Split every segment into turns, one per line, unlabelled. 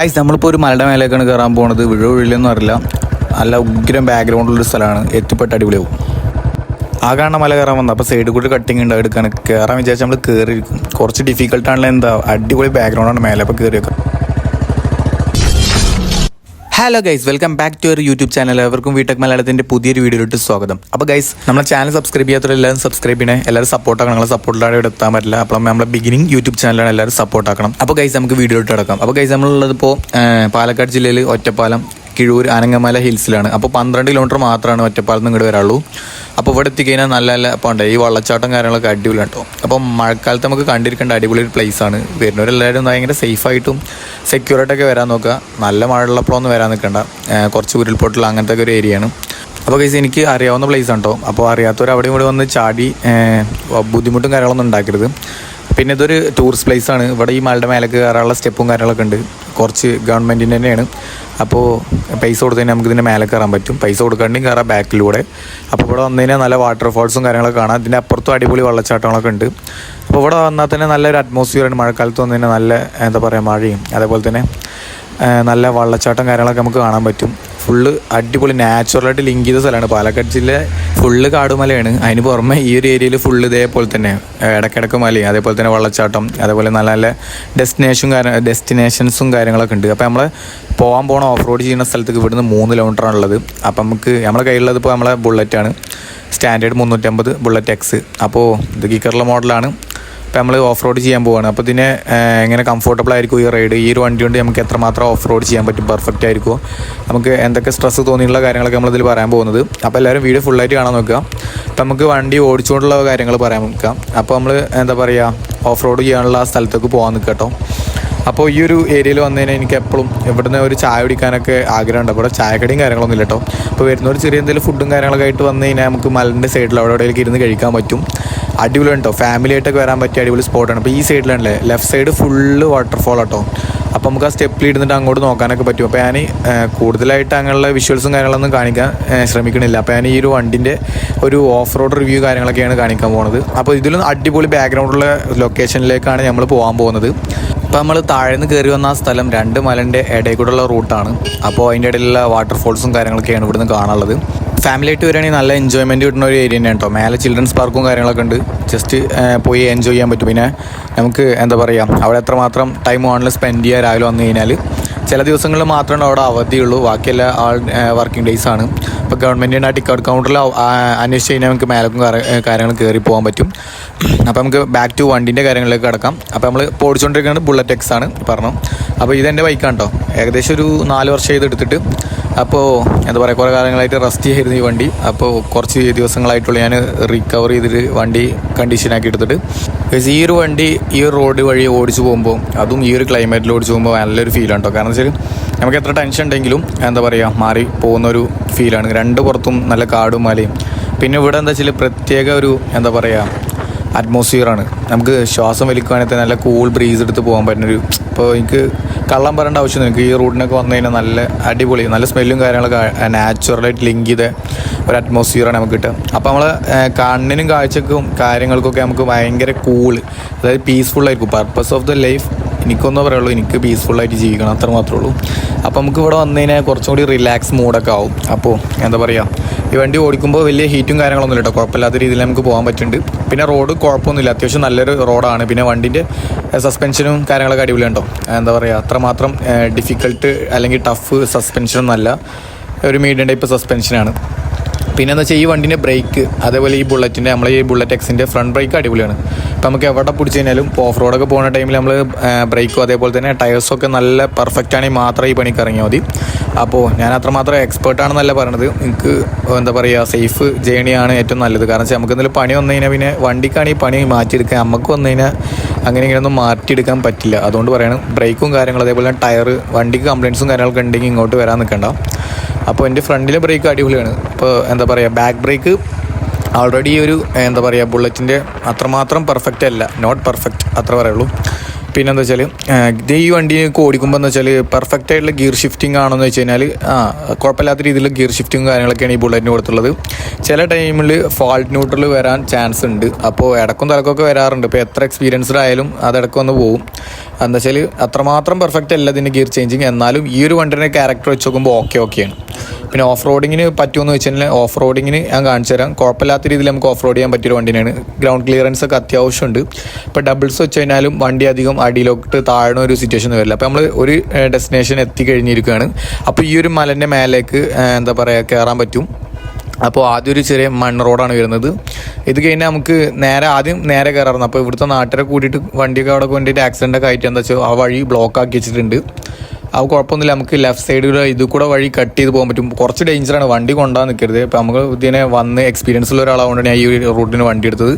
Guys നമ്മളിപ്പോൾ ഒരു മലയുടെ മേലേക്കാണ് കയറാൻ പോകുന്നത് വിഴ വീഴില്ലെന്ന് അറിയില്ല. നല്ല ഉഗ്രം ബാക്ക്ഗ്രൗണ്ടുള്ളൊരു സ്ഥലമാണ്. എത്തിപ്പെട്ട് അടിപൊളിയാവും. ആ കാണുന്ന മല കയറാൻ വന്നത്. അപ്പോൾ സൈഡിൽ കൂടി കട്ടിങ് ഉണ്ട് എടുക്കാൻ കയറാൻ വിചാരിച്ചാൽ നമ്മൾ കയറി കുറച്ച് ഡിഫിക്കൽട്ടാണല്ലോ എന്താ? അടിപൊളി ബാക്ക്ഗ്രൗണ്ടാണ് മേലെ അപ്പോൾ കയറി വെക്കാം hello guys welcome back to our YouTube channel എവർക്കും വീട്ടക് മലയാളത്തിന്റെ പുതിയൊരു വീഡിയോയിലോട്ട് സ്വാഗതം. അപ്പോൾ ഗൈസ് നമ്മുടെ ചാനൽ സബ്സ്ക്രൈബ് ചെയ്യാത്തവർ എല്ലാവരും സബ്സ്ക്രൈബ് ചെയ്യണേ. എല്ലാവരും സപ്പോർട്ട് ആക്കണം. നിങ്ങളെ സപ്പോർട്ടിലാണ് ഇവിടെ എത്താൻ പറ്റില്ല. അപ്പോൾ നമ്മുടെ ബിഗിനിങ് യൂട്യൂബ് ചാനലാണ് എല്ലാവരും സപ്പോർട്ട് ആക്കണം. അപ്പോൾ ഗൈസ് നമുക്ക് വീഡിയോയിലോട്ട് അടക്കാം അപ്പോൾ ഗൈസ് നമ്മളുള്ളത് ഇപ്പോൾ പാലക്കാട് ജില്ലയിൽ ഒറ്റപ്പാലം കിഴൂർ അനങ്ങമല ഹിൽസിലാണ്. അപ്പോൾ പന്ത്രണ്ട് കിലോമീറ്റർ മാത്രമാണ് ഒറ്റപ്പാലത്ത് നിന്ന് ഇങ്ങോട്ട് വരാനുള്ളൂ. അപ്പോൾ ഇവിടെ എത്തിക്കഴിഞ്ഞാൽ നല്ല നല്ല പോണ്ടേ ഈ വള്ളച്ചാട്ടം കാര്യങ്ങളൊക്കെ അടിപൊളി കേട്ടോ അപ്പോൾ മഴക്കാലത്ത് നമുക്ക് കണ്ടിരിക്കേണ്ട അടിപൊളി ഒരു ആണ്. വരുന്നവരെല്ലാവരും ഭയങ്കര സേഫായിട്ടും സെക്യൂറായിട്ടൊക്കെ വരാൻ നോക്കുക. നല്ല മഴയുള്ളപ്പോഴൊന്നും വരാൻ നിൽക്കേണ്ട. കുറച്ച് ഉരുൾപൊട്ടൽ അങ്ങനത്തെ ഒക്കെ ഒരു ഏരിയയാണ് അപ്പോൾ കേസ് എനിക്ക് അറിയാവുന്ന പ്ലേസ് ആണ് കേട്ടോ അപ്പോൾ അറിയാത്തവർ അവിടെ ഇവിടെ വന്ന് ചാടി ബുദ്ധിമുട്ടും കാര്യങ്ങളൊന്നും ഉണ്ടാക്കരുത്. പിന്നെ ഇതൊരു ടൂറിസ്റ്റ് പ്ലേസ് ആണ്. ഇവിടെ ഈ മലയുടെ മേലേക്ക് കയറാനുള്ള സ്റ്റെപ്പും കാര്യങ്ങളൊക്കെ ഉണ്ട്. കുറച്ച് ഗവൺമെന്റിന്റെ തന്നെയാണ്. അപ്പോൾ പൈസ കൊടുത്തു നമുക്ക് ഇതിന്റെ മേലെ കയറാൻ പറ്റും. പൈസ കൊടുക്കാണ്ടെങ്കിൽ കയറാം ബാക്കിലൂടെ. അപ്പോൾ ഇവിടെ വന്നു കഴിഞ്ഞാൽ നല്ല വാട്ടർഫോൾസും കാര്യങ്ങളൊക്കെ കാണാം. ഇതിന്റെ അപ്പുറത്തും അടിപൊളി വെള്ളച്ചാട്ടങ്ങളൊക്കെ ഉണ്ട്. അപ്പോൾ ഇവിടെ വന്നാൽ തന്നെ നല്ലൊരു അറ്റ്മോസ്ഫിയറാണ് മഴക്കാലത്ത് വന്നു കഴിഞ്ഞാൽ നല്ല എന്താ പറയുക മഴയും. അതേപോലെ തന്നെ നല്ല വെള്ളച്ചാട്ടം കാര്യങ്ങളൊക്കെ നമുക്ക് കാണാൻ പറ്റും. ഫുള്ള് അടിപൊളി നാച്ചുറലായിട്ട് ലിങ്ക് ചെയ്ത സ്ഥലമാണ്. പാലക്കാട് ജില്ല ഫുള്ള് കാടുമലയാണ്. അതിന് പുറമെ ഈ ഒരു ഏരിയയിൽ ഫുള്ള് ഇതേപോലെ തന്നെ ഇടക്കിടക്ക് മലയും അതേപോലെ തന്നെ വെള്ളച്ചാട്ടം അതേപോലെ നല്ല നല്ല ഡെസ്റ്റിനേഷൻ ഡെസ്റ്റിനേഷൻസും കാര്യങ്ങളൊക്കെ ഉണ്ട്. അപ്പോൾ നമ്മൾ പോകാൻ പോകണ ഓഫ് റോഡ് ചെയ്യുന്ന സ്ഥലത്തേക്ക് ഇവിടുന്ന് മൂന്ന് കിലോമീറ്ററാണ് ഉള്ളത്. അപ്പം നമുക്ക് നമ്മുടെ കയ്യിലുള്ളത് ഇപ്പോൾ നമ്മളെ ബുള്ളറ്റാണ് സ്റ്റാൻഡേർഡ് മുന്നൂറ്റമ്പത് ബുള്ളറ്റ് എക്സ് അപ്പോൾ ഇത് ഗീക്കറുള്ള മോഡലാണ് ഇപ്പോൾ നമ്മൾ ഓഫ് റോഡ് ചെയ്യാൻ പോവാണ്. അപ്പോൾ ഇതിനെ എങ്ങനെ കംഫർട്ടബിൾ ആയിരിക്കും ഈ റൈഡ് ഈ ഒരു വണ്ടി കൊണ്ട് നമുക്ക് എത്രമാത്രം ഓഫ് റോഡ് ചെയ്യാൻ പറ്റും? പെർഫെക്റ്റ് ആയിരിക്കും നമുക്ക് എന്തൊക്കെ സ്ട്രെസ് തോന്നിയുള്ള കാര്യങ്ങളൊക്കെ നമ്മളിതിൽ പറയാൻ പോകുന്നത്. അപ്പോൾ എല്ലാവരും വീഡിയോ ഫുള്ളായിട്ട് കാണാൻ നോക്കുക. അപ്പോൾ നമുക്ക് വണ്ടി ഓടിച്ചുകൊണ്ടുള്ള കാര്യങ്ങൾ പറയാൻ നോക്കാം അപ്പോൾ നമ്മൾ എന്താ പറയുക ഓഫ് റോഡ് ചെയ്യാനുള്ള ആ സ്ഥലത്തേക്ക് പോകാൻ നിൽക്കട്ടോ കേട്ടോ. അപ്പോൾ ഈ ഒരു ഏരിയയിൽ വന്നു കഴിഞ്ഞാൽ എനിക്ക് എപ്പോഴും ഇവിടുന്ന് ഒരു ചായ കുടിക്കാനൊക്കെ ആഗ്രഹമുണ്ട്. ഇവിടെ ചായക്കടിയും കാര്യങ്ങളൊന്നും ഇല്ല കേട്ടോ. അപ്പോൾ ഒരു ചെറിയ എന്തെങ്കിലും ഫുഡും കാര്യങ്ങളൊക്കെ ആയിട്ട് വന്നു കഴിഞ്ഞാൽ നമുക്ക് മലന്റെ സൈഡിൽ അവിടെ എവിടെയെങ്കിലും ഇരുന്ന് കഴിക്കാൻ പറ്റും. അടിപൊളി കേട്ടോ ഫാമിലി ആയിട്ടൊക്കെ വരാൻ പറ്റിയ അടിപൊളി സ്പോട്ടാണ് അപ്പോൾ ഈ സൈഡിലാണല്ലേ ലെഫ്റ്റ് സൈഡ് ഫുള്ള് വാട്ടർഫോൾ കേട്ടോ അപ്പോൾ നമുക്ക് ആ സ്റ്റെപ്പിൽ ഇരുന്നിട്ട് അങ്ങോട്ട് നോക്കാനൊക്കെ പറ്റും. അപ്പോൾ ഞാൻ കൂടുതലായിട്ട് അങ്ങനെയുള്ള വിഷ്വൽസും കാര്യങ്ങളൊന്നും കാണിക്കാൻ ശ്രമിക്കണില്ല. അപ്പോൾ ഞാൻ ഈ ഒരു വണ്ടിന്റെ ഒരു ഓഫ് റോഡ് റിവ്യൂ കാര്യങ്ങളൊക്കെയാണ് കാണിക്കാൻ പോകുന്നത് അപ്പോൾ ഇതിലും അടിപൊളി ബാക്ക്ഗ്രൗണ്ടുള്ള ലൊക്കേഷനിലേക്കാണ് നമ്മൾ പോകാൻ പോകുന്നത്. അപ്പോൾ നമ്മൾ താഴെ നിന്ന് കയറി വന്ന ആ സ്ഥലം രണ്ട് മലന്റെ ഇടയിൽ കൂടെയുള്ള റൂട്ടാണ് അപ്പോൾ അതിന്റെ ഇടയിലുള്ള വാട്ടർഫോൾസും കാര്യങ്ങളൊക്കെയാണ് ഇവിടുന്ന് കാണാനുള്ളത്. ഫാമിലി ആയിട്ട് വരികയാണെങ്കിൽ നല്ല എൻജോയ്മെന്റ് കിട്ടുന്ന ഒരു ഏരിയ തന്നെയാണ് കേട്ടോ മേലെ ചിൽഡ്രൻസ് പാർക്കും കാര്യങ്ങളൊക്കെ ഉണ്ട്. ജസ്റ്റ് പോയി എൻജോയ് ചെയ്യാൻ പറ്റും. പിന്നെ നമുക്ക് എന്താ പറയുക അവിടെ എത്രമാത്രം ടൈം ഓണിൽ സ്പെൻഡ് ചെയ്യുക രാവിലെ വന്നു കഴിഞ്ഞാൽ ചില ദിവസങ്ങളിൽ മാത്രമേ അവിടെ അവധിയുള്ളൂ ബാക്കിയെല്ലാ ആൾ വർക്കിംഗ് ഡേയ്സ് ആണ്. ഇപ്പോൾ ഗവൺമെന്റിന്റെ ആ ടിക്കറ്റ് കൗണ്ടറിൽ അന്വേഷിച്ച് കഴിഞ്ഞാൽ നമുക്ക് മേലക്കും കാര്യങ്ങൾ കയറി പോകാൻ പറ്റും. അപ്പോൾ നമുക്ക് ബാക്ക് ടു വണ്ടിന്റെ കാര്യങ്ങളിലേക്ക് കിടക്കാം. അപ്പോൾ നമ്മൾ ഓടിച്ചുകൊണ്ടിരിക്കുന്നത് ബുള്ളറ്റ് എക്സ് ആണ് പറഞ്ഞു. അപ്പോൾ ഇതെന്റെ ബൈക്കാണ് കേട്ടോ ഏകദേശം ഒരു നാല് വർഷം ഇത് എടുത്തിട്ട് അപ്പോൾ എന്താ പറയുക കുറേ കാലങ്ങളായിട്ട് റെസ്റ്റ് ചെയ്യായിരുന്നു ഈ വണ്ടി. അപ്പോൾ കുറച്ച് ദിവസങ്ങളായിട്ടുള്ള ഞാൻ റിക്കവർ ചെയ്തിട്ട് വണ്ടി കണ്ടീഷനാക്കി എടുത്തിട്ട്. ഈ ഒരു വണ്ടി ഈ റോഡ് വഴി ഓടിച്ചു പോകുമ്പോൾ അതും ഈ ഒരു ക്ലൈമറ്റിൽ ഓടിച്ചു പോകുമ്പോൾ നല്ലൊരു ഫീലാണ് കേട്ടോ കാരണം വെച്ചാൽ നമുക്ക് എത്ര ടെൻഷൻ ഉണ്ടെങ്കിലും എന്താ പറയുക മാറി പോകുന്ന ഒരു ഫീലാണ് രണ്ട് പുറത്തും നല്ല കാടും മലയും. പിന്നെ ഇവിടെ എന്താ വെച്ചാൽ പ്രത്യേക ഒരു എന്താ പറയുക അറ്റ്മോസ്ഫിയറാണ് നമുക്ക് ശ്വാസം വലിക്കുവാണെങ്കിൽ നല്ല കൂൾ ബ്രീസ് എടുത്ത് പോകാൻ പറ്റുന്നൊരു ഇപ്പോൾ എനിക്ക് കള്ളം പറയേണ്ട ആവശ്യം എനിക്ക് ഈ റൂട്ടിനൊക്കെ വന്നു കഴിഞ്ഞാൽ നല്ല അടിപൊളി നല്ല സ്മെല്ലും കാര്യങ്ങളൊക്കെ നാച്ചുറലായിട്ട് ലിങ്ക് ചെയ്ത ഒരു അറ്റ്മോസ്ഫിയറാണ് നമുക്ക് കിട്ടുക. അപ്പോൾ നമ്മൾ കണ്ണിനും കാഴ്ചക്കും കാര്യങ്ങൾക്കൊക്കെ നമുക്ക് ഭയങ്കര കൂൾ അതായത് പീസ്ഫുൾ ആയിരിക്കും. പർപ്പസ് ഓഫ് ദ ലൈഫ് എനിക്കൊന്നും പറയുള്ളൂ എനിക്ക് പീസ്ഫുള്ളായിട്ട് ജീവിക്കണം അത്ര മാത്രമേ ഉള്ളൂ. അപ്പോൾ നമുക്ക് ഇവിടെ വന്നു കഴിഞ്ഞാൽ കുറച്ചും കൂടി റിലാക്സ് മൂഡൊക്കെ ആവും. അപ്പോൾ എന്താ പറയുക ഈ വണ്ടി ഓടിക്കുമ്പോൾ വലിയ ഹീറ്റും കാര്യങ്ങളൊന്നും ഇല്ല കേട്ടോ കുഴപ്പമില്ലാത്ത രീതിയിൽ നമുക്ക് പോകാൻ പറ്റുന്നുണ്ട്. പിന്നെ റോഡ് കുഴപ്പമൊന്നുമില്ല. അത്യാവശ്യം നല്ലൊരു റോഡാണ് പിന്നെ വണ്ടിന്റെ സസ്പെൻഷനും കാര്യങ്ങളൊക്കെ അടിപൊളിയാണ് കേട്ടോ എന്താ പറയുക അത്രമാത്രം ഡിഫിക്കൽട്ട് അല്ലെങ്കിൽ ടഫ് സസ്പെൻഷനൊന്നും അല്ല ഒരു മീഡിയം ടൈപ്പ് സസ്പെൻഷനാണ് പിന്നെ എന്താ വെച്ചാൽ ഈ വണ്ടിന്റെ ബ്രേക്ക് അതേപോലെ ഈ ബുള്ളറ്റിന്റെ നമ്മളെ ഈ ബുള്ളറ്റ് എക്സിന്റെ ഫ്രണ്ട് ബ്രേക്ക് അടിപൊളിയാണ്. ഇപ്പം നമുക്ക് എവിടെ പിടിച്ച് കഴിഞ്ഞാലും ഓഫ് റോഡൊക്കെ പോകുന്ന ടൈമിൽ നമ്മൾ ബ്രേക്കും അതേപോലെ തന്നെ ടയേഴ്സൊക്കെ നല്ല പെർഫെക്റ്റ് ആണെങ്കിൽ മാത്രമേ ഈ പണിക്ക് ഇറങ്ങിയാൽ മതി. അപ്പോൾ ഞാൻ അത്രമാത്രം എക്സ്പേർട്ട് ആണെന്നല്ല പറയണത്. എനിക്ക് എന്താ പറയുക സേഫ് ജേണിയാണ് ഏറ്റവും നല്ലത്. കാരണം വെച്ചാൽ നമുക്ക് എന്തെങ്കിലും പണി വന്നു കഴിഞ്ഞാൽ പിന്നെ വണ്ടിക്കാണ് ഈ പണി മാറ്റിയെടുക്കാൻ നമുക്ക് വന്നു കഴിഞ്ഞാൽ അങ്ങനെ ഇങ്ങനെയൊന്നും മാറ്റിയെടുക്കാൻ പറ്റില്ല. അതുകൊണ്ട് പറയണം ബ്രേക്കും കാര്യങ്ങളും അതേപോലെ ടയർ വണ്ടിക്ക് കംപ്ലയിൻസും കാര്യങ്ങളൊക്കെ ഉണ്ടെങ്കിൽ ഇങ്ങോട്ട് വരാൻ നിൽക്കണ്ട അപ്പോൾ എന്റെ ഫ്രണ്ടിലെ ബ്രേക്ക് അടിപൊളിയാണ്. അപ്പോൾ എന്താ പറയുക ബാക്ക് ബ്രേക്ക് ഓൾറെഡി ഒരു എന്താ പറയുക ബുള്ളറ്റിന്റെ അത്രമാത്രം പെർഫെക്റ്റ് അല്ല. നോട്ട് പെർഫെക്റ്റ് അത്ര പറയുള്ളൂ. പിന്നെ എന്താ വെച്ചാൽ ഇത് ഈ വണ്ടി ഓടിക്കുമ്പോൾ എന്ന് വെച്ചാൽ പെർഫെക്റ്റ് ആയിട്ടുള്ള ഗിയർ ഷിഫ്റ്റിംഗ് ആണെന്ന് വെച്ച് കഴിഞ്ഞാൽ ആ കുഴപ്പമില്ലാത്ത രീതിയിൽ ഗിയർ ഷിഫ്റ്റിംഗ് കാര്യങ്ങളൊക്കെയാണ് ഈ ബുള്ളറ്റിന് കൊടുത്തുള്ളത്. ചില ടൈമിൽ ഫാൾട്ട് ന്യൂട്രൽ വരാൻ ചാൻസ് ഉണ്ട്. അപ്പോൾ ഇടക്കും തലക്കൊക്കെ വരാറുണ്ട്. ഇപ്പോൾ എത്ര എക്സ്പീരിയൻസ്ഡ് ആയാലും അതിടക്ക് വന്ന് പോകും എന്താ വെച്ചാൽ അത്രമാത്രം പെർഫെക്റ്റ് അല്ല ഇതിന്റെ ഗിയർ ചേഞ്ചിങ് എന്നാലും ഈ ഒരു വണ്ടിയുടെ ക്യാരക്ടർ വെച്ച് നോക്കുമ്പോൾ ഓക്കെ ഓക്കെയാണ് പിന്നെ ഓഫ് റോഡിങ്ങിന് പറ്റുമെന്ന് വെച്ച് കഴിഞ്ഞാൽ ഓഫ് റോഡിങ്ങിന് ഞാൻ കാണിച്ചു തരാം. കുഴപ്പമില്ലാത്ത രീതിയിൽ നമുക്ക് ഓഫ് റോഡ് ചെയ്യാൻ പറ്റിയൊരു വണ്ടിയാണ്. ഗ്രൗണ്ട് ക്ലിയറൻസ് ഒക്കെ അത്യാവശ്യമുണ്ട്. ഇപ്പോൾ ഡബിൾസ് വെച്ച് കഴിഞ്ഞാലും വണ്ടി അധികം അടിയിലോട്ട് താഴ്ന്ന ഒരു സിറ്റുവേഷൻ വരില്ല. അപ്പോൾ നമ്മൾ ഒരു ഡെസ്റ്റിനേഷൻ എത്തിക്കഴിഞ്ഞിരിക്കുകയാണ് അപ്പോൾ ഈ ഒരു മലന്റെ മേലേക്ക് എന്താ പറയുക കയറാൻ പറ്റും. അപ്പോൾ ആദ്യം ഒരു ചെറിയ മണ്ണ് റോഡാണ് വരുന്നത്. ഇത് കഴിഞ്ഞാൽ നമുക്ക് നേരെ ആദ്യം നേരെ കയറാറുണ്ട് അപ്പോൾ ഇവിടുത്തെ നാട്ടിലെ കൂട്ടിയിട്ട് വണ്ടിയൊക്കെ അവിടെ കൊണ്ടിട്ട് ആക്സിഡന്റ് ഒക്കെ ആയിട്ട് എന്താ വെച്ചാൽ ആ വഴി ബ്ലോക്ക് ആക്കി വെച്ചിട്ടുണ്ട്. അത് കുഴപ്പമൊന്നുമില്ല. നമുക്ക് ലെഫ്റ്റ് സൈഡിലൂടെ ഇത് കൂടെ വഴി കട്ട് ചെയ്ത് പോകാൻ പറ്റും. കുറച്ച് ഡേഞ്ചറാണ് വണ്ടി കൊണ്ടാൻ നിൽക്കരുത് അപ്പോൾ നമുക്ക് ഇതിനെ വന്ന് എക്സ്പീരിയൻസ് ഉള്ള ഒരാളായതുകൊണ്ട് ഞാൻ ഈ റൂട്ടിന് വണ്ടി എടുത്തത്.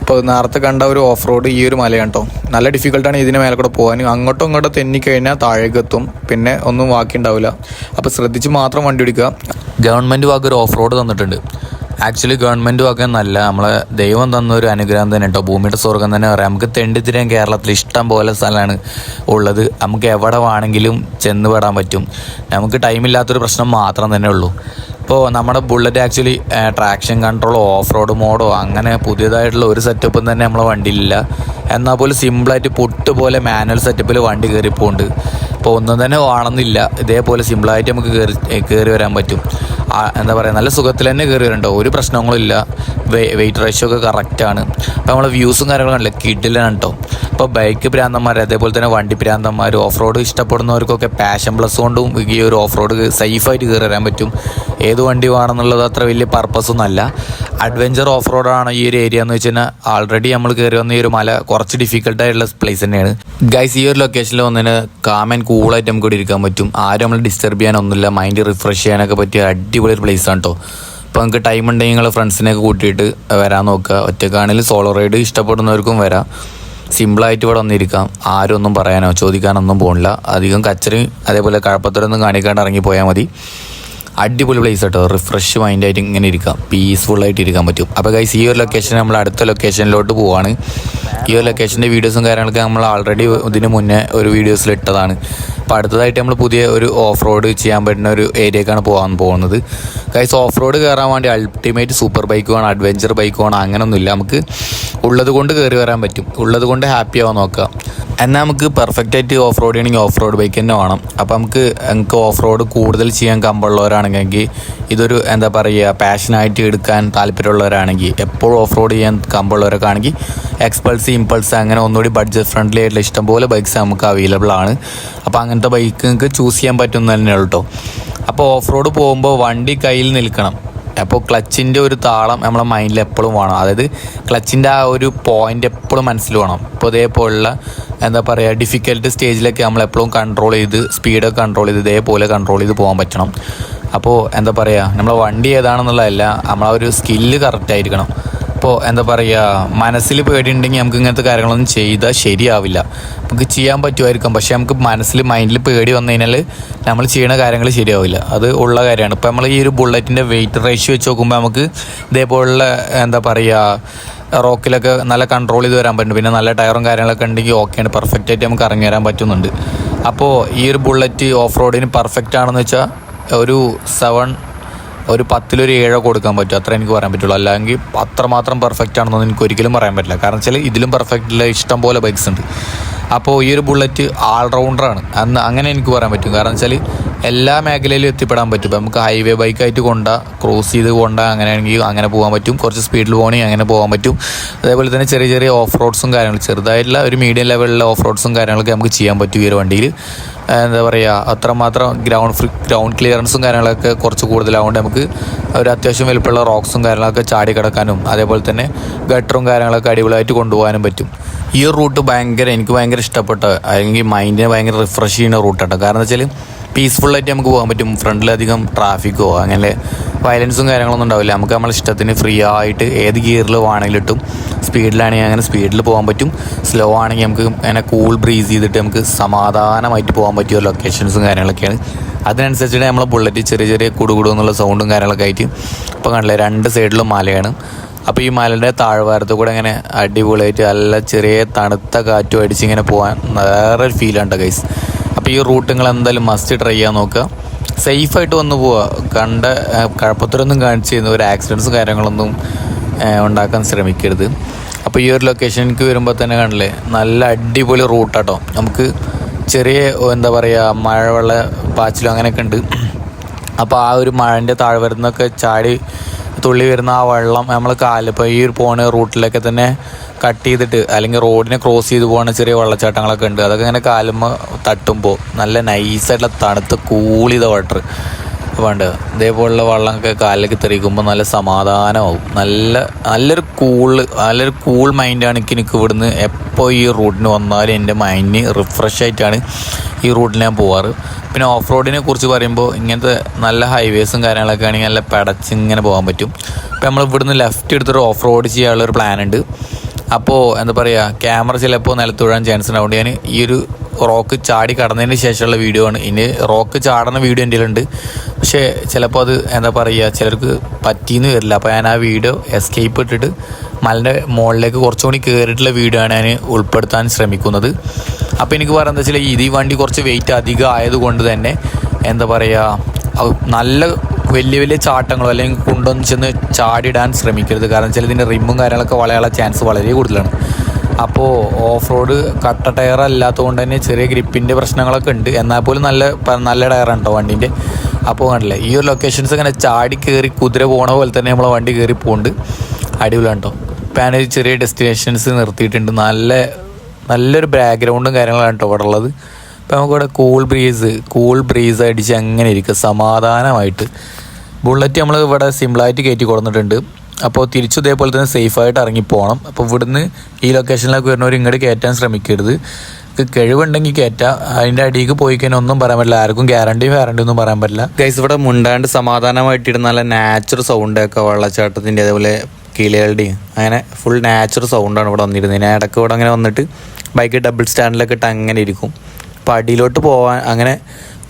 അപ്പോൾ നേരത്തെ കണ്ട ഒരു ഓഫ് റോഡ് ഈ ഒരു മലയാണ് കേട്ടോ. നല്ല ഡിഫിക്കൽട്ടാണ് ഇതിന് മേലെ കൂടെ പോകാൻ. അങ്ങോട്ടും ഇങ്ങോട്ടും തെന്നിക്കഴിഞ്ഞാൽ താഴേക്ക് എത്തും പിന്നെ ഒന്നും ബാക്കി ഉണ്ടാവില്ല അപ്പോൾ ശ്രദ്ധിച്ച് മാത്രം വണ്ടി ഓടിക്കുക.
ഗവൺമെന്റ് വാക്ക് ഒരു ഓഫ് റോഡ് തന്നിട്ടുണ്ട്. ആക്ച്വലി ഗവൺമെന്റ് വക നല്ല നമ്മളെ ദൈവം തന്ന ഒരു അനുഗ്രഹം തന്നെ കേട്ടോ ഭൂമിയുടെ സ്വർഗം തന്നെ പറയാം. നമുക്ക് തെണ്ടിത്തിരിയാൻ കേരളത്തിൽ ഇഷ്ടം പോലെ സ്ഥലമാണ് ഉള്ളത്. നമുക്ക് എവിടെ വേണമെങ്കിലും ചെന്ന് പെടാൻ പറ്റും. നമുക്ക് ടൈമില്ലാത്തൊരു പ്രശ്നം മാത്രം തന്നെ ഉള്ളൂ. ഇപ്പോൾ നമ്മുടെ ബുള്ളറ്റ് ആക്ച്വലി ട്രാക്ഷൻ കൺട്രോളോ ഓഫ് റോഡ് മോഡോ അങ്ങനെ പുതിയതായിട്ടുള്ള ഒരു സെറ്റപ്പും തന്നെ നമ്മളെ വണ്ടിയിലില്ല. എന്നാൽ പോലും സിമ്പിളായിട്ട് പുട്ട് പോലെ മാനുവൽ സെറ്റപ്പിൽ വണ്ടി കയറിപ്പോണ്ട് ഇപ്പോൾ ഒന്നും തന്നെ വേണമെന്നില്ല ഇതേപോലെ സിമ്പിളായിട്ട് നമുക്ക് കയറി കയറി വരാൻ പറ്റും. എന്താ പറയുക നല്ല സുഖത്തിൽ തന്നെ കയറി വരണ്ടോ. ഒരു പ്രശ്നങ്ങളില്ല വെയിറ്റ് റേഷ്യോ ഒക്കെ കറക്റ്റാണ് അപ്പോൾ നമ്മൾ വ്യൂസും കാര്യങ്ങളും കണ്ടില്ല? കിഡിലാണ് കേട്ടോ അപ്പോൾ ബൈക്ക് ഭ്രാന്തന്മാർ അതേപോലെ തന്നെ വണ്ടി ഭ്രാന്തന്മാർ ഓഫ് റോഡ് ഇഷ്ടപ്പെടുന്നവർക്കൊക്കെ പാഷൻ പ്ലസ് കൊണ്ടും ഈ ഒരു ഓഫ് റോഡ് സേഫായിട്ട് കയറി വരാൻ പറ്റും. ഏത് വണ്ടി വേണമെന്നുള്ളത് അത്ര വലിയ പർപ്പസ് ഒന്നും അല്ല. അഡ്വഞ്ചർ ഓഫ് റോഡാണ് ഈ ഒരു ഏരിയ എന്ന് വെച്ച് കഴിഞ്ഞാൽ ആൾറെഡി നമ്മൾ കയറി വന്ന ഈ ഒരു മല കുറച്ച് ഡിഫിക്കൽട്ടായിട്ടുള്ള പ്ലേസ് തന്നെയാണ്. ഗൈസ് ഈ ഒരു ലൊക്കേഷനിൽ വന്നതിന് കാമൻ കൂളായിട്ട് നമുക്ക് ഇവിടെ ഇരിക്കാൻ പറ്റും. ആരും നമ്മൾ ഡിസ്റ്റർബ് ചെയ്യാനൊന്നുമില്ല. മൈൻഡ് റിഫ്രഷ് ചെയ്യാനൊക്കെ പറ്റിയ അടിപൊളി ഒരു പ്ലേസ് ആണ് കേട്ടോ അപ്പോൾ നിങ്ങൾക്ക് ടൈം ഉണ്ടെങ്കിൽ നിങ്ങൾ ഫ്രണ്ട്സിനെയൊക്കെ കൂട്ടിയിട്ട് വരാൻ നോക്കുക. ഒറ്റക്കാണെങ്കിൽ സോളോ റൈഡ് ഇഷ്ടപ്പെടുന്നവർക്കും വരാം. സിമ്പിളായിട്ട് ഇവിടെ വന്നിരിക്കാം. ആരും ഒന്നും പറയാനോ ചോദിക്കാനൊന്നും പോകണില്ല അധികം കച്ചറി അതേപോലെ കഴപ്പത്തരൊന്നും കാണിക്കാണ്ട് ഇറങ്ങി പോയാൽ മതി. അടിപൊളി പ്ലേസ് കേട്ടോ. റിഫ്രഷ് മൈൻഡായിട്ട് ഇങ്ങനെ ഇരിക്കാം. പീസ്ഫുള്ളായിട്ട് ഇരിക്കാൻ പറ്റും. അപ്പോൾ ഗൈസ് ഈ ഒരു ലൊക്കേഷൻ നമ്മൾ അടുത്ത ലൊക്കേഷനിലോട്ട് പോവാണ്. ഈ ഒരു ലൊക്കേഷന്റെ വീഡിയോസും കാര്യങ്ങളൊക്കെ നമ്മൾ ആൾറെഡി ഇതിന് മുന്നേ ഒരു വീഡിയോസിൽ ഇട്ടതാണ്. അപ്പോൾ അടുത്തതായിട്ട് നമ്മൾ പുതിയ ഒരു ഓഫ് റോഡ് ചെയ്യാൻ പറ്റുന്ന ഒരു ഏരിയക്കാണ് പോകാൻ പോകുന്നത്. കൈസ് ഓഫ് റോഡ് കയറാൻ വേണ്ടി അൾട്ടിമേറ്റ് സൂപ്പർ ബൈക്ക് വേണം അഡ്വഞ്ചർ ബൈക്ക് വേണം അങ്ങനെയൊന്നുമില്ല നമുക്ക് ഉള്ളത് കൊണ്ട് കയറി വരാൻ പറ്റും. ഉള്ളത് കൊണ്ട് ഹാപ്പി ആവാൻ നോക്കുക എന്നാൽ നമുക്ക് പെർഫെക്റ്റ് ആയിട്ട് ഓഫ് റോഡ് ചെയ്യണമെങ്കിൽ ഓഫ് റോഡ് ബൈക്ക് തന്നെ വേണം. അപ്പോൾ നമുക്ക് നമുക്ക് ഓഫ് റോഡ് കൂടുതൽ ചെയ്യാൻ കമ്പുള്ളവരാണെങ്കിൽ ഇതൊരു എന്താ പറയുക പാഷനായിട്ട് എടുക്കാൻ താല്പര്യമുള്ളവരാണെങ്കിൽ എപ്പോഴും ഓഫ് റോഡ് ചെയ്യാൻ കമ്പുള്ളവരൊക്കെ ആണെങ്കിൽ എക്സ്പൾസ് ഇമ്പൾസ് അങ്ങനെ ഒന്നുകൂടി ബഡ്ജറ്റ് ഫ്രണ്ട്ലി ആയിട്ടുള്ള ഇഷ്ടംപോലെ ബൈക്ക്സ് നമുക്ക് അവൈലബിൾ ആണ്. അപ്പോൾ അങ്ങനത്തെ ബൈക്ക് നിങ്ങൾക്ക് ചൂസ് ചെയ്യാൻ പറ്റുന്ന തന്നെയാണ് കേട്ടോ അപ്പോൾ ഓഫ് റോഡ് പോകുമ്പോൾ വണ്ടി കയ്യിൽ നിൽക്കണം. അപ്പോൾ ക്ലച്ചിന്റെ ഒരു താളം നമ്മളെ മൈൻഡിൽ എപ്പോഴും വേണം. അതായത് ക്ലച്ചിന്റെ ആ ഒരു പോയിന്റ് എപ്പോഴും മനസ്സിൽ വേണം. ഇപ്പോൾ ഇതേപോലുള്ള എന്താ പറയുക ഡിഫിക്കൽട്ട് സ്റ്റേജിലൊക്കെ നമ്മൾ എപ്പോഴും കൺട്രോൾ ചെയ്ത് സ്പീഡൊക്കെ കൺട്രോൾ ചെയ്ത് ഇതേപോലെ കൺട്രോൾ ചെയ്ത് പോകാൻ പറ്റണം. അപ്പോൾ എന്താ പറയുക നമ്മളെ വണ്ടി ഏതാണെന്നുള്ളതല്ല നമ്മളെ ഒരു സ്കില്ല് കറക്റ്റ് ആയിരിക്കണം. ഇപ്പോൾ എന്താ പറയുക മനസ്സിൽ പേടിയുണ്ടെങ്കിൽ നമുക്ക് ഇങ്ങനത്തെ കാര്യങ്ങളൊന്നും ചെയ്താൽ ശരിയാവില്ല. നമുക്ക് ചെയ്യാൻ പറ്റുമായിരിക്കും. പക്ഷേ നമുക്ക് മനസ്സിൽ മൈൻഡിൽ പേടി വന്നു കഴിഞ്ഞാൽ നമ്മൾ ചെയ്യുന്ന കാര്യങ്ങൾ ശരിയാവില്ല. അത് ഉള്ള കാര്യമാണ്. ഇപ്പോൾ നമ്മൾ ഈ ഒരു ബുള്ളറ്റിന്റെ വെയിറ്റ് റേഷ്യോ വെച്ച് നോക്കുമ്പോൾ നമുക്ക് ഇതേപോലുള്ള എന്താ പറയുക റോക്കിലൊക്കെ നല്ല കൺട്രോൾ ചെയ്ത് വരാൻ പറ്റും. പിന്നെ നല്ല ടയറും കാര്യങ്ങളൊക്കെ ഉണ്ടെങ്കിൽ ഓക്കെയാണ് പെർഫെക്റ്റ് ആയിട്ട് നമുക്ക് ഇറങ്ങി വരാൻ പറ്റുന്നുണ്ട്. അപ്പോൾ ഈ ഒരു ബുള്ളറ്റ് ഓഫ് റോഡിന് പെർഫെക്റ്റ് ആണെന്ന് വെച്ചാൽ ഒരു സെവൻ ഒരു പത്തിലൊരു ഏഴോ കൊടുക്കാൻ പറ്റും. അത്ര എനിക്ക് പറയാൻ പറ്റുള്ളൂ. അല്ലെങ്കിൽ അത്രമാത്രം പെർഫെക്റ്റ് ആണെന്നൊന്നും എനിക്ക് ഒരിക്കലും പറയാൻ പറ്റില്ല. കാരണം വെച്ചാൽ ഇതിലും പെർഫെക്റ്റ് ഇല്ല ഇഷ്ടം പോലെ ബൈക്സ് ഉണ്ട്. അപ്പോൾ ഈ ഒരു ബുള്ളറ്റ് ഓൾറൗണ്ടറാണ് അന്ന് അങ്ങനെ എനിക്ക് പറയാൻ പറ്റും. കാരണം വെച്ചാൽ എല്ലാ മേഖലയിലും എത്തിപ്പെടാൻ പറ്റും. ഇപ്പം നമുക്ക് ഹൈവേ ബൈക്കായിട്ട് കൊണ്ട ക്രോസ് ചെയ്ത് കൊണ്ട അങ്ങനെയാണെങ്കിൽ അങ്ങനെ പോകാൻ പറ്റും. കുറച്ച് സ്പീഡിൽ പോകണമെങ്കിൽ അങ്ങനെ പോകാൻ പറ്റും. അതേപോലെ തന്നെ ചെറിയ ചെറിയ ഓഫ് റോഡ്സും കാര്യങ്ങളും ചെറുതായിട്ടുള്ള ഒരു മീഡിയം ലെവലിലുള്ള ഓഫ് റോഡ്സും കാര്യങ്ങളൊക്കെ നമുക്ക് ചെയ്യാൻ പറ്റും ഈ ഒരു വണ്ടിയിൽ. എന്താ പറയുക അത്രമാത്രം ഗ്രൗണ്ട് ഫ്രീ ഗ്രൗണ്ട് ക്ലിയറൻസും കാര്യങ്ങളൊക്കെ കുറച്ച് കൂടുതലാവുകൊണ്ട് നമുക്ക് ഒരു അത്യാവശ്യം വലുപ്പമുള്ള റോക്സും കാര്യങ്ങളൊക്കെ ചാടി കിടക്കാനും അതേപോലെ തന്നെ ഗട്ടറും കാര്യങ്ങളൊക്കെ അടിപൊളിയായിട്ട് കൊണ്ടുപോകാനും പറ്റും. ഈ റൂട്ട് ഭയങ്കര എനിക്ക് ഭയങ്കര ഇഷ്ടപ്പെട്ട അല്ലെങ്കിൽ മൈൻഡിനെ ഭയങ്കര റിഫ്രഷ് ചെയ്യുന്ന റൂട്ടാണ് കാരണം വെച്ചാൽ പീസ്ഫുള്ളായിട്ട് നമുക്ക് പോകാൻ പറ്റും. ഫ്രണ്ടിലധികം ട്രാഫിക്കോ അങ്ങനെ വയലൻസും കാര്യങ്ങളൊന്നും ഉണ്ടാവില്ല. നമുക്ക് നമ്മളെ ഇഷ്ടത്തിന് ഫ്രീ ആയിട്ട് ഏത് ഗിയറിൽ വേണമെങ്കിലും സ്പീഡിലാണെങ്കിൽ അങ്ങനെ സ്പീഡിൽ പോകാൻ പറ്റും. സ്ലോ ആണെങ്കിൽ നമുക്ക് അങ്ങനെ കൂൾ ബ്രീസ് ചെയ്തിട്ട് നമുക്ക് സമാധാനമായിട്ട് പോകാൻ പറ്റിയ ലൊക്കേഷൻസും കാര്യങ്ങളൊക്കെയാണ്. അതിനനുസരിച്ചിട്ട് നമ്മളെ ബുള്ളറ്റ് ചെറിയ ചെറിയ കുടുകുടു എന്നുള്ള സൗണ്ടും കാര്യങ്ങളൊക്കെ ആയിട്ട്. ഇപ്പോൾ കണ്ടില്ലേ രണ്ട് സൈഡിലും മലയാണ്. അപ്പോൾ ഈ മലയുടെ താഴ്വാരത്ത് കൂടെ ഇങ്ങനെ അടിപൊളിയായിട്ട് നല്ല ചെറിയ തണുത്ത കാറ്റും അടിച്ച് ഇങ്ങനെ പോകാൻ വേറെ ഫീലുണ്ട് ഫീലാണ് ഗൈസ് അപ്പോൾ ഈ റൂട്ട് നിങ്ങൾ എന്തായാലും മസ്റ്റ് ട്രൈ ചെയ്യാൻ നോക്കുക. സേഫായിട്ട് വന്ന് പോവുക. കണ്ട കഴപ്പത്തരൊന്നും കാണിച്ച് ചെയ്യുന്ന ഒരു ആക്സിഡൻസും കാര്യങ്ങളൊന്നും ഉണ്ടാക്കാൻ ശ്രമിക്കരുത്. അപ്പോൾ ഈ ഒരു ലൊക്കേഷനിലേക്ക് വരുമ്പോൾ തന്നെ കാണില്ലേ നല്ല അടിപൊളി റൂട്ടാട്ടോ നമുക്ക് ചെറിയ എന്താ പറയുക മഴവെള്ള പാച്ചിലും അങ്ങനെയൊക്കെ ഉണ്ട്. അപ്പോൾ ആ ഒരു മഴന്റെ താഴ്വരുന്നൊക്കെ ചാടി തുള്ളി വരുന്ന ആ വെള്ളം നമ്മൾ കാൽ ഇപ്പോൾ ഈ ഒരു പോണ റൂട്ടിലൊക്കെ തന്നെ കട്ട് ചെയ്തിട്ട് അല്ലെങ്കിൽ റോഡിനെ ക്രോസ് ചെയ്ത് പോകുന്ന ചെറിയ വെള്ളച്ചാട്ടങ്ങളൊക്കെ ഉണ്ട്. അതൊക്കെ ഇങ്ങനെ കാലുമ്മ തട്ടുമ്പോൾ നല്ല നൈസായിട്ടുള്ള തണുത്ത് കൂളിത വാട്ടർ വേണ്ട ഇതേപോലുള്ള വെള്ളമൊക്കെ കാലിലേക്ക് തെറിക്കുമ്പോൾ നല്ല സമാധാനമാവും. നല്ല നല്ലൊരു കൂൾ നല്ലൊരു കൂൾ മൈൻഡാണ് എനിക്ക് എനിക്ക് ഇവിടുന്ന് എപ്പോൾ ഈ റൂട്ടിന് വന്നാലും എന്റെ മൈൻഡ് റിഫ്രഷ് ആയിട്ടാണ് ഈ റൂട്ടിൽ ഞാൻ പോവാറ്. പിന്നെ ഓഫ് റോഡിനെ കുറിച്ച് പറയുമ്പോൾ ഇങ്ങനത്തെ നല്ല ഹൈവേസും കാര്യങ്ങളൊക്കെ ആണെങ്കിൽ നല്ല പടച്ച് ഇങ്ങനെ പോകാൻ പറ്റും. ഇപ്പം നമ്മൾ ഇവിടുന്ന് ലെഫ്റ്റ് എടുത്തൊരു ഓഫ് റോഡ് ചെയ്യാനുള്ളൊരു പ്ലാൻ ഉണ്ട്. അപ്പോൾ എന്താ പറയുക ക്യാമറ ചിലപ്പോൾ നിലത്ത് വീഴാൻ ചാൻസ് ഉണ്ടാവുകൊണ്ട് ഞാൻ ഈ ഒരു റോക്ക് ചാടി കടന്നതിന് ശേഷമുള്ള വീഡിയോ ആണ്. ഇനി റോക്ക് ചാടുന്ന വീഡിയോ എന്റെ ഉണ്ട് പക്ഷേ ചിലപ്പോൾ അത് എന്താ പറയുക ചിലർക്ക് പറ്റിയെന്ന് വരില്ല. അപ്പോൾ ഞാൻ ആ വീഡിയോ എസ്കേപ്പ് ഇട്ടിട്ട് മലന്റെ മുകളിലേക്ക് കുറച്ചുകൂടി കയറിയിട്ടുള്ള വീഡിയോ ആണ് ഞാൻ ഉൾപ്പെടുത്താൻ ശ്രമിക്കുന്നത്. അപ്പോൾ എനിക്ക് പറയാൻ എന്താ വെച്ചാൽ ഇത് ഈ വണ്ടി കുറച്ച് വെയിറ്റ് അധികം ആയതുകൊണ്ട് തന്നെ എന്താ പറയുക നല്ല വലിയ വലിയ ചാട്ടങ്ങളോ അല്ലെങ്കിൽ കുണ്ടൊന്നും ചെന്ന് ചാടിയിടാൻ ശ്രമിക്കരുത്. കാരണം വെച്ചാൽ ഇതിന്റെ റിമ്മും കാര്യങ്ങളൊക്കെ വളയാനുള്ള ചാൻസ് വളരെ കൂടുതലാണ്. അപ്പോൾ ഓഫ് റോഡ് കട്ട ടയർ അല്ലാത്തതുകൊണ്ട് തന്നെ ചെറിയ ഗ്രിപ്പിന്റെ പ്രശ്നങ്ങളൊക്കെ ഉണ്ട്. എന്നാൽ പോലും നല്ല നല്ല ടയറാണ് കേട്ടോ വണ്ടീന്റെ. അപ്പോൾ കണ്ടില്ലേ ഈ ഒരു ലൊക്കേഷൻസ് ഇങ്ങനെ ചാടി കയറി കുതിര പോണ പോലെ തന്നെ നമ്മളെ വണ്ടി കയറി പോകുന്നുണ്ട് അടിപൊളിയാണ് കേട്ടോ ഞാനൊരു ചെറിയ ഡെസ്റ്റിനേഷൻസ് നിർത്തിയിട്ടുണ്ട്. നല്ല നല്ലൊരു ബാക്ക്ഗ്രൗണ്ടും കാര്യങ്ങളാണ് കേട്ടോ ഇവിടെ ഉള്ളത് ഇപ്പം നമുക്കിവിടെ കൂൾ ബ്രീസ് കൂൾ ബ്രീസ് അടിച്ച് അങ്ങനെ ഇരിക്കുക സമാധാനമായിട്ട്. ബുള്ളറ്റ് നമ്മൾ ഇവിടെ സിമ്പിളായിട്ട് കയറ്റി കൊടുത്തിട്ടുണ്ട്. അപ്പോൾ തിരിച്ചു ഇതേപോലെ തന്നെ സേഫായിട്ട് ഇറങ്ങി പോകണം. അപ്പോൾ ഇവിടുന്ന് ഈ ലൊക്കേഷനിലേക്ക് വരുന്നവർ ഇങ്ങോട്ട് കയറ്റാൻ ശ്രമിക്കരുത്. കഴിവുണ്ടെങ്കിൽ കയറ്റാം. അതിന്റെ അടിയിലേക്ക് പോയി കഴിഞ്ഞാൽ ഒന്നും പറയാൻ പറ്റില്ല. ആർക്കും ഗ്യാരണ്ടി വാറണ്ടി ഒന്നും പറയാൻ പറ്റില്ല. ഗൈസ് ഇവിടെ മുണ്ടാണ്ട് സമാധാനമായിട്ടിരുന്ന നല്ല നാച്ചുറൽ സൗണ്ടൊക്കെ വെള്ളച്ചാട്ടത്തിന്റെ അതേപോലെ കിളികളുടെയും അങ്ങനെ ഫുൾ നാച്ചുറൽ സൗണ്ടാണ് ഇവിടെ വന്നിരുന്നത്. ഇടയ്ക്ക് ഇവിടെ അങ്ങനെ വന്നിട്ട് ബൈക്ക് ഡബിൾ സ്റ്റാൻഡിലൊക്കെ ഇട്ട് അങ്ങനെ ഇരിക്കും. അപ്പോൾ പോവാൻ അങ്ങനെ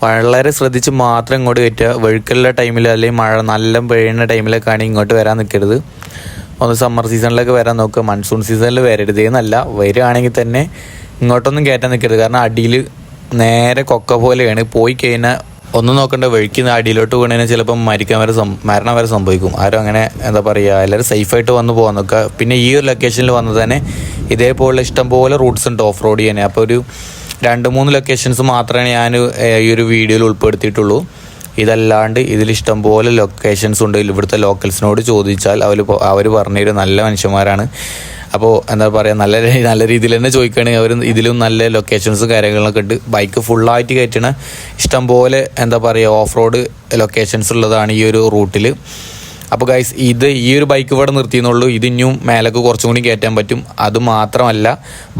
വളരെ ശ്രദ്ധിച്ച് മാത്രം ഇങ്ങോട്ട് കയറ്റുക. വെഴുക്കലുള്ള ടൈമിൽ അല്ലെങ്കിൽ മഴ നല്ല പെയ്യുന്ന ടൈമിലൊക്കെയാണ് ഇങ്ങോട്ട് വരാൻ നിൽക്കരുത് ഒന്ന് സമ്മർ സീസണിലൊക്കെ വരാൻ നോക്കുക. മൺസൂൺ സീസണിൽ വരരുത് എന്നല്ല. വരികയാണെങ്കിൽ തന്നെ ഇങ്ങോട്ടൊന്നും കയറ്റാൻ നിൽക്കരുത് കാരണം അടിയിൽ നേരെ കൊക്ക പോലെയാണ്. പോയി കഴിഞ്ഞാൽ ഒന്നും നോക്കണ്ട വഴിക്ക് അടിയിലോട്ട് വീണതിന് ചിലപ്പം മരിക്കാൻ വരെ മരണം വരെ സംഭവിക്കും. ആരും അങ്ങനെ എന്താ പറയുക എല്ലാവരും സേഫായിട്ട് വന്ന് പോകാൻ നോക്കുക. പിന്നെ ഈ ഒരു ലൊക്കേഷനിൽ വന്നത് തന്നെ ഇതേപോലെ ഇഷ്ടംപോലെ റൂട്ട്സ് ഉണ്ട് ഓഫ് റോഡ് ചെയ്യാൻ അപ്പോൾ ഒരു രണ്ട് മൂന്ന് ലൊക്കേഷൻസ് മാത്രമേ ഞാൻ ഈ ഒരു വീഡിയോയിൽ ഉൾപ്പെടുത്തിയിട്ടുള്ളൂ. ഇതല്ലാണ്ട് ഇതിൽ ഇഷ്ടംപോലെ ലൊക്കേഷൻസ് ഉണ്ട്. ഇവിടുത്തെ ലോക്കൽസിനോട് ചോദിച്ചാൽ അവർ അവർ പറഞ്ഞൊരു നല്ല മനുഷ്യന്മാരാണ്. അപ്പോൾ എന്താ പറയുക നല്ല നല്ല രീതിയിൽ തന്നെ ചോദിക്കുകയാണെങ്കിൽ അവർ ഇതിലും നല്ല ലൊക്കേഷൻസും കാര്യങ്ങളൊക്കെ ഉണ്ട്. ബൈക്ക് ഫുള്ളായിട്ട് കയറ്റണ ഇഷ്ടംപോലെ എന്താ പറയുക ഓഫ് റോഡ് ലൊക്കേഷൻസ് ഉള്ളതാണ് ഈ ഒരു റൂട്ടിൽ അപ്പോൾ ഗൈസ് ഇത് ഈ ഒരു ബൈക്ക് ഇവിടെ നിർത്തിയെന്നുള്ളൂ. ഇത് ഇനിയും മേലേക്ക് കുറച്ചും കൂടി കയറ്റാൻ പറ്റും. അത് മാത്രമല്ല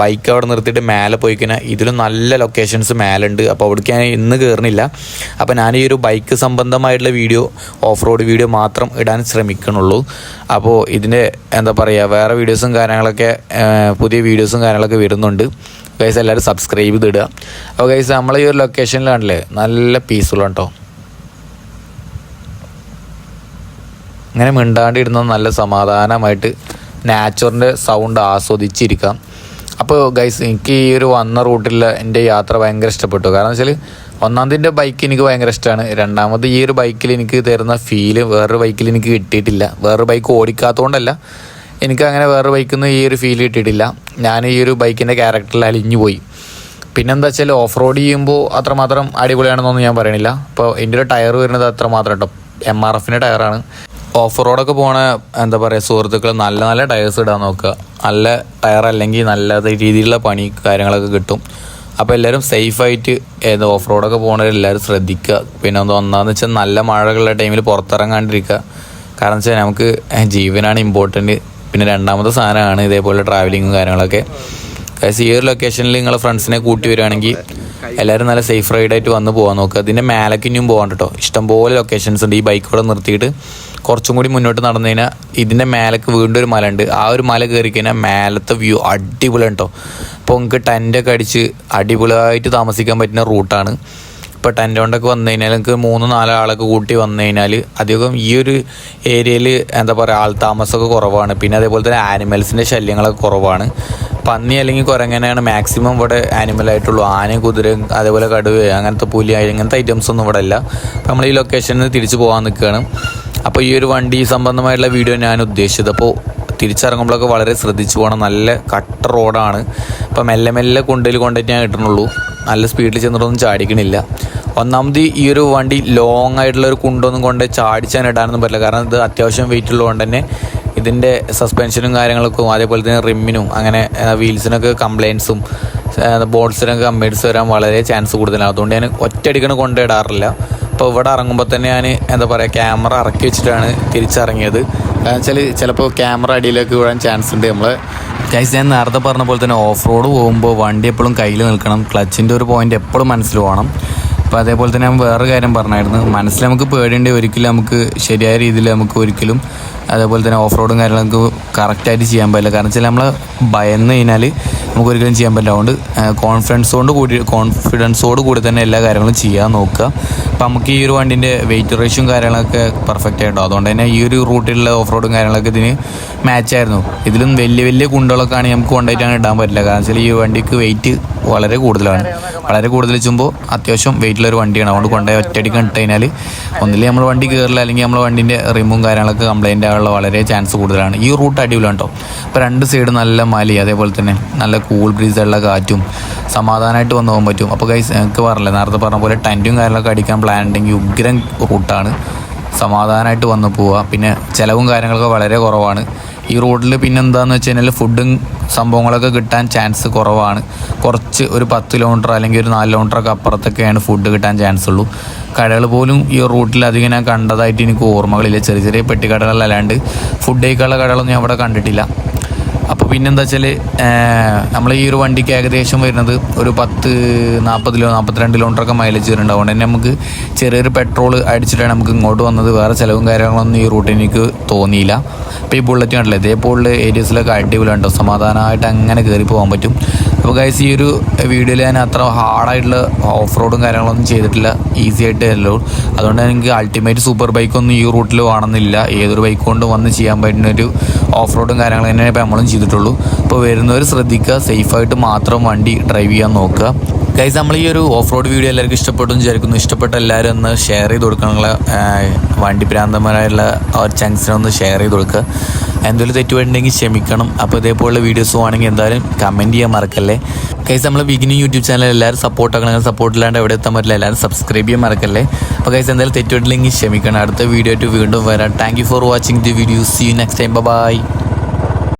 ബൈക്ക് അവിടെ നിർത്തിയിട്ട് മേലെ പോയി കഴിഞ്ഞാൽ ഇതിലും നല്ല ലൊക്കേഷൻസ് മേലെ ഉണ്ട് അപ്പോൾ അവിടേക്ക് ഞാൻ ഇന്ന് കയറുന്നില്ല അപ്പോൾ ഞാൻ ഈ ഒരു ബൈക്ക് സംബന്ധമായിട്ടുള്ള വീഡിയോ ഓഫ് റോഡ് വീഡിയോ മാത്രം ഇടാൻ ശ്രമിക്കണുള്ളൂ. അപ്പോൾ ഇതിന്റെ എന്താ പറയുക വേറെ വീഡിയോസും കാര്യങ്ങളൊക്കെ പുതിയ വീഡിയോസും കാര്യങ്ങളൊക്കെ വരുന്നുണ്ട്. ഗൈസ് എല്ലാവരും സബ്സ്ക്രൈബ് ചെയ്തിടുക. അപ്പോൾ ഗൈസ് നമ്മൾ ഈ ഒരു ലൊക്കേഷനിലാണല്ലേ നല്ല പീസ്ഫുൾ കേട്ടോ അങ്ങനെ മിണ്ടാണ്ടിരുന്ന നല്ല സമാധാനമായിട്ട് നാച്ചുറിന്റെ സൗണ്ട് ആസ്വദിച്ചിരിക്കാം. അപ്പോൾ ഗൈസ് എനിക്ക് ഈ ഒരു വന്ന റൂട്ടിൽ എന്റെ യാത്ര ഭയങ്കര ഇഷ്ടപ്പെട്ടു. കാരണം വെച്ചാൽ ഒന്നാമതിന്റെ ബൈക്ക് എനിക്ക് ഭയങ്കര ഇഷ്ടമാണ്. രണ്ടാമത് ഈ ഒരു ബൈക്കിൽ എനിക്ക് തരുന്ന ഫീൽ വേറൊരു ബൈക്കിൽ എനിക്ക് കിട്ടിയിട്ടില്ല. വേറൊരു ബൈക്ക് ഓടിക്കാത്തതുകൊണ്ടല്ല എനിക്ക് അങ്ങനെ വേറൊരു ബൈക്കിൽ നിന്ന് ഈ ഒരു ഫീൽ കിട്ടിയിട്ടില്ല. ഞാൻ ഈ ഒരു ബൈക്കിന്റെ ക്യാരക്ടറിൽ അലിഞ്ഞു പോയി. പിന്നെന്താ വെച്ചാൽ ഓഫ് റോഡ് ചെയ്യുമ്പോൾ അത്രമാത്രം അടിപൊളിയാണെന്നൊന്നും ഞാൻ പറയണില്ല. അപ്പോൾ എന്റെ ഒരു ടയർ വരുന്നത് അത്രമാത്രം കേട്ടോ എം ആർ എഫിന്റെ ടയറാണ് ഓഫ് റോഡൊക്കെ പോണ എന്താ പറയുക സുഹൃത്തുക്കൾ നല്ല നല്ല ടയേഴ്സ് ഇടാൻ നോക്കുക. നല്ല ടയർ അല്ലെങ്കിൽ നല്ല രീതിയിലുള്ള പണി കാര്യങ്ങളൊക്കെ കിട്ടും. അപ്പോൾ എല്ലാവരും സേഫായിട്ട് ഏത് ഓഫ് റോഡൊക്കെ പോകണവർ എല്ലാവരും ശ്രദ്ധിക്കുക. പിന്നെ ഒന്ന് ഒന്നാന്ന് വെച്ചാൽ നല്ല മഴകളുള്ള ടൈമിൽ പുറത്തിറങ്ങാണ്ടിരിക്കുക. കാരണം വെച്ചാൽ നമുക്ക് ജീവനാണ് ഇമ്പോർട്ടന്റ് പിന്നെ രണ്ടാമത്തെ സാധനമാണ് ഇതേപോലെ ട്രാവലിങ്ങും കാര്യങ്ങളൊക്കെ. ഗൈസ് ഈ ഒരു ലൊക്കേഷനിൽ നിങ്ങളെ ഫ്രണ്ട്സിനെ കൂട്ടി വരികയാണെങ്കിൽ എല്ലാവരും നല്ല സേഫ് റൈഡായിട്ട് വന്ന് പോകാൻ നോക്കുക. അതിന്റെ മേലക്കിനും പോകാൻ കേട്ടോ ഇഷ്ടംപോലെ ലൊക്കേഷൻസ് ഉണ്ട്. ഈ ബൈക്ക് ഇവിടെ നിർത്തിയിട്ട് കുറച്ചും കൂടി മുന്നോട്ട് നടന്നു കഴിഞ്ഞാൽ ഇതിന്റെ മേലേക്ക് വീണ്ടും ഒരു മല ഉണ്ട് ആ ഒരു മല കയറി കഴിഞ്ഞാൽ മേലത്തെ വ്യൂ അടിപൊളി കേട്ടോ അപ്പോൾ നിങ്ങൾക്ക് ടെന്റൊക്കെ അടിച്ച് അടിപൊളിയായിട്ട് താമസിക്കാൻ പറ്റുന്ന റൂട്ടാണ് ഇപ്പോൾ ടെന്റ് കൊണ്ടൊക്കെ വന്നു കഴിഞ്ഞാൽ നിങ്ങൾക്ക് മൂന്ന് നാല് ആളൊക്കെ കൂട്ടി വന്നു കഴിഞ്ഞാൽ അധികം ഈ ഒരു ഏരിയയിൽ എന്താ പറയുക ആൾ താമസമൊക്കെ കുറവാണ്. പിന്നെ അതേപോലെ തന്നെ ആനിമൽസിന്റെ ശല്യങ്ങളൊക്കെ കുറവാണ്. പന്നി അല്ലെങ്കിൽ കുരങ്ങനെയാണ് മാക്സിമം ഇവിടെ ആനിമൽ ആയിട്ടുള്ളൂ. ആന കുതിര അതേപോലെ കടുവ അങ്ങനത്തെ പുലി അങ്ങനത്തെ ഐറ്റംസ് ഒന്നും ഇവിടെ ഇല്ല നമ്മൾ ഈ ലൊക്കേഷനിൽ തിരിച്ചു പോകാൻ നിൽക്കുകയാണ് അപ്പോൾ ഈ ഒരു വണ്ടി സംബന്ധമായിട്ടുള്ള വീഡിയോ ഞാൻ ഉദ്ദേശിച്ചത്. അപ്പോൾ തിരിച്ചിറങ്ങുമ്പോഴൊക്കെ വളരെ ശ്രദ്ധിച്ചു പോകണം. നല്ല കട്ട റോഡാണ് അപ്പോൾ മെല്ലെ മെല്ലെ കൊണ്ടതിൽ കൊണ്ടിട്ട് ഞാൻ കിട്ടണുള്ളൂ നല്ല സ്പീഡിൽ ചെന്നിട്ടൊന്നും ചാടിക്കണില്ല. ഒന്നാമത് ഈ ഒരു വണ്ടി ലോങ് ആയിട്ടുള്ള ഒരു കുണ്ടൊന്നും കൊണ്ട് ചാടിച്ചാൻ ഇടാനൊന്നും പറ്റില്ല. കാരണം ഇത് അത്യാവശ്യം വെയിറ്റ് ഉള്ളതുകൊണ്ട് തന്നെ ഇതിന്റെ സസ്പെൻഷനും കാര്യങ്ങൾക്കും അതേപോലെ തന്നെ റിമ്മിനും അങ്ങനെ വീൽസിനൊക്കെ കംപ്ലയിൻസും ബോൾസിനൊക്കെ കംപ്ലയിൻസ് വരാൻ വളരെ ചാൻസ് കൂടുതലാണ്. അതുകൊണ്ട് ഞാൻ ഒറ്റയടിക്കണ് കൊണ്ടിടാറില്ല അപ്പോൾ ഇവിടെ ഇറങ്ങുമ്പോൾ തന്നെ ഞാൻ എന്താ പറയുക ക്യാമറ ഇറക്കി വെച്ചിട്ടാണ് തിരിച്ചിറങ്ങിയത്. കാരണം വെച്ചാൽ ചിലപ്പോൾ ക്യാമറ അടിയിലേക്ക് വീഴാൻ ചാൻസ് ഉണ്ട് നമ്മൾ ഗൈസ് ഞാൻ നേരത്തെ പറഞ്ഞ പോലെ തന്നെ ഓഫ് റോഡ് പോകുമ്പോൾ വണ്ടി എപ്പോഴും കയ്യിൽ നിൽക്കണം. ക്ലച്ചിന്റെ ഒരു പോയിന്റ് എപ്പോഴും മനസ്സിൽ പോകണം. അപ്പോൾ അതേപോലെ തന്നെ ഞാൻ വേറൊരു കാര്യം പറഞ്ഞായിരുന്നു. മനസ്സിൽ നമുക്ക് പേടിയുണ്ട് ഒരിക്കലും നമുക്ക് ശരിയായ രീതിയിൽ നമുക്ക് ഒരിക്കലും അതേപോലെ തന്നെ ഓഫ് റോഡും കാര്യങ്ങളും നമുക്ക് കറക്റ്റായിട്ട് ചെയ്യാൻ പറ്റില്ല. കാരണം വെച്ചാൽ നമ്മൾ ഭയന്ന് കഴിഞ്ഞാൽ നമുക്ക് ഒരിക്കലും ചെയ്യാൻ പറ്റില്ല. അതുകൊണ്ട് കോൺഫിഡൻസോട് കൂടി കോൺഫിഡൻസോട് കൂടി തന്നെ എല്ലാ കാര്യങ്ങളും ചെയ്യാൻ നോക്കുക. അപ്പം നമുക്ക് ഈ ഒരു വണ്ടിന്റെ വെയിറ്റ് റേഷ്യും കാര്യങ്ങളൊക്കെ പെർഫെക്റ്റ് ആയിട്ടോ? അതുകൊണ്ട് തന്നെ ഈ ഒരു റൂട്ടിലുള്ള ഓഫ് റോഡും കാര്യങ്ങളൊക്കെ ഇതിന് മാച്ച് ആയിരുന്നു. ഇതിലും വലിയ വലിയ കുണ്ടുകളൊക്കെ ആണെങ്കിൽ നമുക്ക് കൊണ്ടായിട്ടാണ് ഇടാൻ പറ്റില്ല. കാരണം വെച്ചാൽ ഈ വണ്ടിക്ക് വെയിറ്റ് വളരെ കൂടുതലാണ്. വളരെ കൂടുതൽ വെച്ചുമ്പോൾ അത്യാവശ്യം വെയിറ്റുള്ള ഒരു വണ്ടിയാണ്. അതുകൊണ്ട് കൊണ്ടുപോയി ഒറ്റയടിക്ക് ഇട്ട് കഴിഞ്ഞാൽ നമ്മൾ വണ്ടി കയറില്ല അല്ലെങ്കിൽ നമ്മൾ വണ്ടിന്റെ റിമും കാര്യങ്ങളൊക്കെ കംപ്ലൈന്റ് ആകാനുള്ള വളരെ ചാൻസ് കൂടുതലാണ്. ഈ റൂട്ട് അടിപൊളിയാണ് കേട്ടോ ഇപ്പോൾ രണ്ട് സൈഡ് നല്ല മലി അതേപോലെ തന്നെ നല്ല കൂൾ ബ്രീസുള്ള കാറ്റും സമാധാനമായിട്ട് വന്നു പോകാൻ പറ്റും. അപ്പോൾ കൈസ് എനിക്ക് പറഞ്ഞില്ല നേരത്തെ പറഞ്ഞ പോലെ ടെന്റും കാര്യങ്ങളൊക്കെ അടിക്കാൻ പ്ലാൻ ഉണ്ടെങ്കിൽ ഉഗ്രം റൂട്ടാണ് സമാധാനമായിട്ട് വന്നു പോവുക. പിന്നെ ചിലവും കാര്യങ്ങളൊക്കെ വളരെ കുറവാണ്. ഈ റോഡിൽ പിന്നെ എന്താണെന്ന് വെച്ച് കഴിഞ്ഞാൽ ഫുഡും സംഭവങ്ങളൊക്കെ കിട്ടാൻ ചാൻസ് കുറവാണ്. കുറച്ച് ഒരു പത്ത് കിലോമീറ്റർ അല്ലെങ്കിൽ ഒരു നാല് കിലോമീറ്ററൊക്കെ അപ്പുറത്തൊക്കെയാണ് ഫുഡ് കിട്ടാൻ ചാൻസ് ഉള്ളൂ. കടകൾ പോലും ഈ റൂട്ടിൽ അധികം ഞാൻ കണ്ടതായിട്ട് എനിക്ക് ഓർമ്മകളില്ല. ചെറിയ ചെറിയ പെട്ടിക്കടകളല്ലാണ്ട് ഫുഡ് കഴിക്കാനുള്ള കടകളൊന്നും ഞാൻ അവിടെ കണ്ടിട്ടില്ല. അപ്പോൾ പിന്നെന്താ വെച്ചാൽ നമ്മൾ ഈ ഒരു വണ്ടിക്ക് ഏകദേശം വരുന്നത് ഒരു പത്ത് നാൽപ്പത് കിലോ നാൽപ്പത്തിരണ്ട് കിലോമീറ്ററൊക്കെ മൈലേജ് വരുന്നുണ്ട്. അതുകൊണ്ട് തന്നെ നമുക്ക് ചെറിയൊരു പെട്രോൾ അടിച്ചിട്ടാണ് നമുക്ക് ഇങ്ങോട്ട് വന്നത്. വേറെ ചിലവും കാര്യങ്ങളൊന്നും ഈ റൂട്ടിൽ എനിക്ക് തോന്നിയില്ല. ഇപ്പോൾ ഈ ബുള്ളറ്റ് കണ്ടില്ലേ ഇതേപോലുള്ള ഏരിയസിലൊക്കെ അടിപൊളിയുണ്ടോ സമാധാനമായിട്ട് അങ്ങനെ കയറി പോകാൻ പറ്റും. അപ്പോൾ ഗൈസ് ഈ ഒരു വീഡിയോയിൽ ഞാൻ അത്ര ഹാർഡായിട്ടുള്ള ഓഫ് റോഡും കാര്യങ്ങളൊന്നും ചെയ്തിട്ടില്ല. ഈസി ആയിട്ട് അല്ലോ. അതുകൊണ്ട് എനിക്ക് അൾട്ടിമേറ്റ് സൂപ്പർ ബൈക്കൊന്നും ഈ റൂട്ടിൽ വേണമെന്നില്ല. ഏതൊരു ബൈക്ക് കൊണ്ട് വന്ന് ചെയ്യാൻ പറ്റുന്ന ഒരു ഓഫ് റോഡും കാര്യങ്ങളും തന്നെ ഇപ്പോൾ നമ്മളും ചെയ്തിട്ടുള്ളൂ. അപ്പോൾ വരുന്നവർ ശ്രദ്ധിക്കുക സേഫായിട്ട് മാത്രം വണ്ടി ഡ്രൈവ് ചെയ്യാൻ നോക്കുക. ഗൈസ് നമ്മൾ ഈ ഒരു ഓഫ് റോഡ് വീഡിയോ എല്ലാവർക്കും ഇഷ്ടപ്പെട്ടു വിചാരിക്കുന്നു. ഇഷ്ടപ്പെട്ട എല്ലാവരും ഒന്ന് ഷെയർ ചെയ്ത് കൊടുക്കാനുള്ള വണ്ടി ഭ്രാന്തന്മാരായുള്ള ആ ഒരു ചങ്സിനെ ഒന്ന് ഷെയർ ചെയ്ത് കൊടുക്കുക. എന്തെങ്കിലും തെറ്റുപറ്റുണ്ടെങ്കിൽ ക്ഷമിക്കണം. അപ്പോൾ ഇതേപോലുള്ള വീഡിയോസ് ആണെങ്കിൽ എന്തായാലും കമന്റ് ചെയ്യാൻ മറക്കല്ലേ. കൈസ് നമ്മൾ ബിഗിനിങ് യൂട്യൂബ് ചാനൽ എല്ലാവരും സപ്പോർട്ട് ആക്കണം. സപ്പോർട്ട് ഇല്ലാണ്ട് എവിടെ എത്താൻ പറ്റില്ല. എല്ലാവരും സബ്സ്ക്രൈബ് ചെയ്യാൻ മറക്കല്ലേ. അപ്പോൾ കൈസ് എന്തായാലും തെറ്റുപറ്റില്ലെങ്കിൽ ക്ഷമിക്കണം. അടുത്ത വീഡിയോ ആയിട്ട് വീണ്ടും വരാം. Thank for watching the video see you next time bye